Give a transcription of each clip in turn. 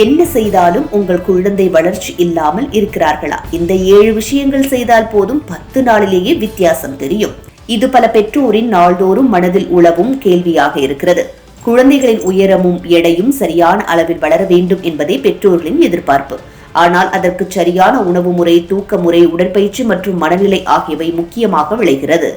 என்ன செய்தாலும் உங்கள் குழந்தை வளர்ச்சி இல்லாமல் இருக்கிறார்களா? இந்த ஏழு விஷயங்கள் செய்தால் போதும் பத்து நாளிலேயே வித்தியாசம் தெரியும். இது பல பெற்றோரின் நாள்தோறும் மனதில் உளவும் கேள்வியாக இருக்கிறது. குழந்தைகளின் உயரமும் எடையும் சரியான அளவில் வளர வேண்டும் என்பதே பெற்றோர்களின் எதிர்பார்ப்பு. ஆனால் அதற்கு சரியான உணவு முறை தூக்க முறை உடற்பயிற்சி மற்றும் மனநிலை ஆகியவை முக்கியமாக விளைகிறது.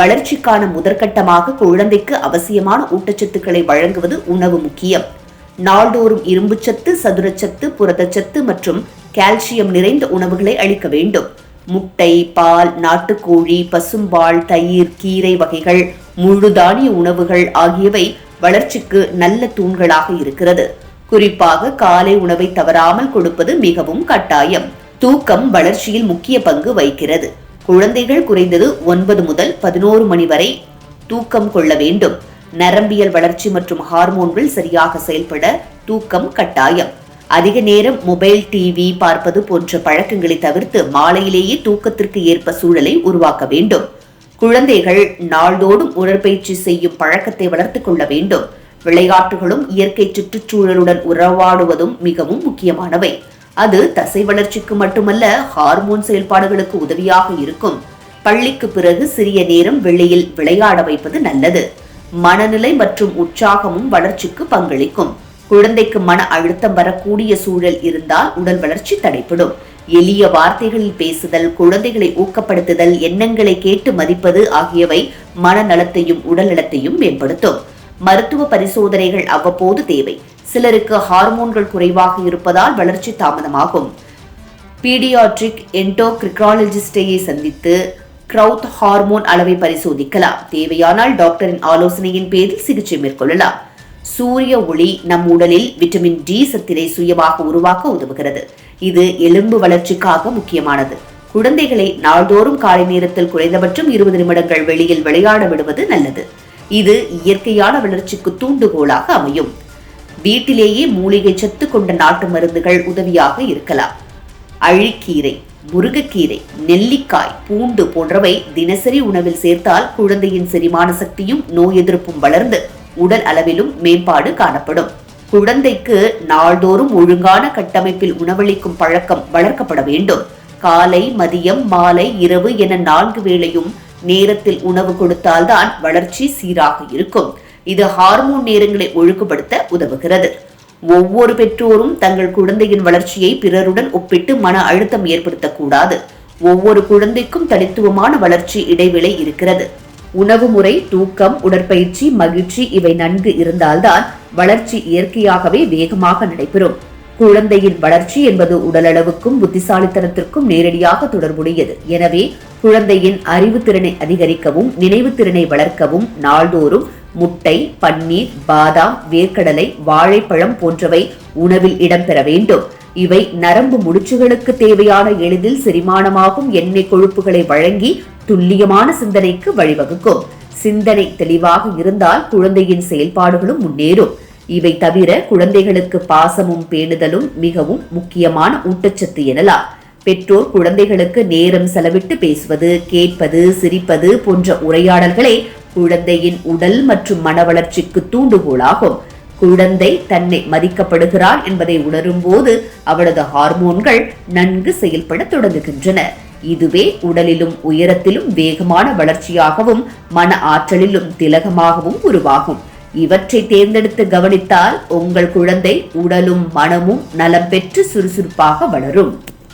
வளர்ச்சிக்கான முதற்கட்டமாக குழந்தைக்கு அவசியமான ஊட்டச்சத்துக்களை வழங்குவது உணவு முக்கியம். நாள்தோறும் இரும்புச்சத்து சதுரச்சத்து புரதச்சத்து மற்றும் கால்சியம் நிறைந்த உணவுகளை அளிக்க வேண்டும். முட்டை பால் நாட்டுக்கோழி பசும்பால் தயிர் கீரை வகைகள் முழு தானிய உணவுகள் ஆகியவை வளர்ச்சிக்கு நல்ல தூண்களாக இருக்கிறது. குறிப்பாக காலை உணவை தவறாமல் கொடுப்பது மிகவும் கட்டாயம். தூக்கம் வளர்ச்சியில் முக்கிய பங்கு வகிக்கிறது. குழந்தைகள் குறைந்தது ஒன்பது முதல் பதினோரு மணி வரை தூக்கம் கொள்ள வேண்டும். நரம்பியல் வளர்ச்சி மற்றும் ஹார்மோன்கள் சரியாக செயல்பட தூக்கம் கட்டாயம். அதிக நேரம் மொபைல் டிவி பார்ப்பது போன்ற பழக்கங்களை தவிர்த்து மாலையிலேயே தூக்கத்திற்கு ஏற்ப சூழலை உருவாக்க வேண்டும். குழந்தைகள் நாள்தோறும் உடற்பயிற்சி செய்யும் பழக்கத்தை வளர்த்துக் கொள்ள வேண்டும். விளையாட்டுகளும் இயற்கை சுற்றுச்சூழலுடன் உறவாடுவதும் மிகவும் முக்கியமானவை. அது தசை வளர்ச்சிக்கு மட்டுமல்ல ஹார்மோன் செயல்பாடுகளுக்கு உதவியாக இருக்கும். பள்ளிக்கு பிறகு சிறிய நேரம் வெளியில் விளையாட வைப்பது நல்லது. மனநிலை மற்றும் உற்சாகமும் வளர்ச்சிக்கு பங்களிக்கும். குழந்தைக்கு மன அழுத்தம் வரக்கூடிய சூழல் இருந்தால் உடல் வளர்ச்சி தடைப்படும் எளிய வார்த்தைகளில் பேசுதல் குழந்தைகளை ஊக்கப்படுத்துதல் எண்ணங்களை கேட்டு மதிப்பது ஆகியவை மனநலத்தையும் உடல் நலத்தையும் மேம்படுத்தும். மருத்துவ பரிசோதனைகள் அவ்வப்போது தேவை. சிலருக்கு ஹார்மோன்கள் குறைவாக இருப்பதால் வளர்ச்சி தாமதமாகும். பீடியாட்ரிக் என்டோக்ரிக்ராலஜிஸ்டையை சந்தித்து க்ரௌத் ஹார்மோன் அளவை பரிசோதிக்கலாம். தேவையானால் டாக்டரின் ஆலோசனையின் பேரில் சிகிச்சை மேற்கொள்ளலாம். சூரிய ஒளி நம் உடலில் விட்டமின் டி சத்தினை சுயமாக உருவாக்க உதவுகிறது. இது எலும்பு வளர்ச்சிக்காக முக்கியமானது. குழந்தைகளை நாள்தோறும் காலை நேரத்தில் குறைந்தபட்சம் இருபது நிமிடங்கள் வெளியில் விளையாட விடுவது நல்லது. இது இயற்கையான வளர்ச்சிக்கு தூண்டுகோலாக அமையும். வீட்டிலேயே மூலிகை சத்து கொண்ட நாட்டு மருந்துகள் உதவியாக இருக்கலாம். அழிக்கீரை முருங்கைக்கீரை நெல்லிக்காய் பூண்டு போன்றவை தினசரி உணவில் சேர்த்தால் குழந்தையின் செரிமான சக்தியும் நோய் எதிர்ப்பும் வளர்ந்து உடல் அளவிலும் மேம்பாடு காணப்படும். குழந்தைக்கு நாள்தோறும் ஒழுங்கான கட்டமைப்பில் உணவளிக்கும் பழக்கம் வளர்க்கப்பட வேண்டும். காலை மதியம் மாலை இரவு என நான்கு வேளையும் நேரத்தில் உணவு கொடுத்தால்தான் வளர்ச்சி சீராக இருக்கும். இது ஹார்மோன் நேரங்களை ஒழுங்குபடுத்த உதவுகிறது. ஒவ்வொரு பெற்றோரும் தங்கள் குழந்தையின் வளர்ச்சியை பிறருடன் ஒப்பிட்டு மன அழுத்தம் ஏற்படுத்தக்கூடாது. ஒவ்வொரு குழந்தைக்கும் தனித்துவமான வளர்ச்சி இடைவெளி இருக்கிறது. உணவு முறை தூக்கம் உடற்பயிற்சி மகிழ்ச்சி இவை நன்கு இருந்தால்தான் வளர்ச்சி இயற்கையாகவே வேகமாக நடைபெறும். குழந்தையின் வளர்ச்சி என்பது உடலளவுக்கும் புத்திசாலித்தனத்திற்கும் நேரடியாக தொடர்புடையது. எனவே குழந்தையின் அறிவு திறனை அதிகரிக்கவும் நினைவு திறனை வளர்க்கவும் நாள்தோறும் முட்டை பன்னீர் பாதாம் வேர்க்கடலை வாழைப்பழம் போன்றவை உணவில் இடம்பெற வேண்டும். இவை நரம்பு முடிச்சுகளுக்கு தேவையான எளிதில் செரிமானமாகும் எண்ணெய் கொழுப்புகளை வழங்கி துல்லியமான சிந்தனைக்கு வழிவகுக்கும். சிந்தனை தெளிவாக இருந்தால் குழந்தையின் செயல்பாடுகளும் முன்னேறும். இவை தவிர குழந்தைகளுக்கு பாசமும் பேணுதலும் மிகவும் முக்கியமான ஊட்டச்சத்து எனலாம். பெற்றோர் குழந்தைகளுக்கு நேரம் செலவிட்டு பேசுவது கேட்பது சிரிப்பது போன்ற உரையாடல்களை குழந்தையின் உடல் மற்றும் மன வளர்ச்சிக்கு தூண்டுகோலாகும். குழந்தை தன்னை மதிக்கப்படுகிறார் என்பதை உணரும் போது அவளது ஹார்மோன்கள் நன்கு செயல்பட தொடங்குகின்றன. இதுவே உடலிலும் உயரத்திலும் வேகமான வளர்ச்சியாகவும் மன ஆற்றலிலும் திலகமாகவும் உருவாகும். இவற்றை தேர்ந்தெடுத்து கவனித்தால் உங்கள் குழந்தை உடலும் மனமும் நலம் பெற்று சுறுசுறுப்பாக வளரும்.